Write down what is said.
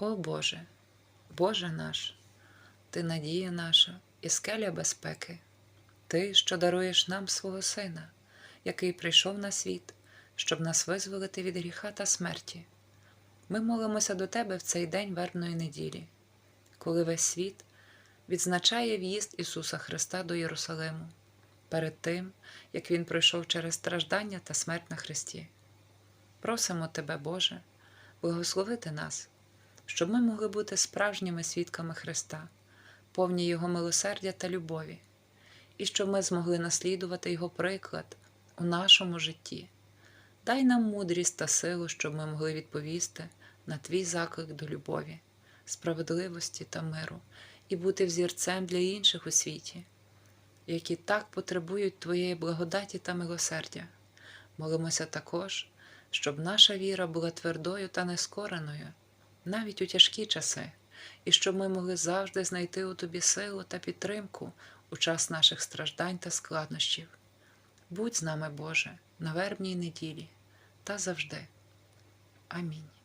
О Боже, Боже наш, Ти надія наша і скеля безпеки, Ти, що даруєш нам свого Сина, який прийшов на світ, щоб нас визволити від гріха та смерті. Ми молимося до Тебе в цей день вербної неділі, коли весь світ відзначає в'їзд Ісуса Христа до Єрусалиму перед тим, як Він пройшов через страждання та смерть на Христі. Просимо Тебе, Боже, благословити нас, щоб ми могли бути справжніми свідками Христа, повні Його милосердя та любові, і щоб ми змогли наслідувати Його приклад у нашому житті. Дай нам мудрість та силу, щоб ми могли відповісти на Твій заклик до любові, справедливості та миру і бути взірцем для інших у світі, які так потребують Твоєї благодаті та милосердя. Молимося також, щоб наша віра була твердою та нескореною, навіть у тяжкі часи, і щоб ми могли завжди знайти у Тобі силу та підтримку у час наших страждань та складнощів. Будь з нами, Боже, на вербній неділі та завжди. Амінь.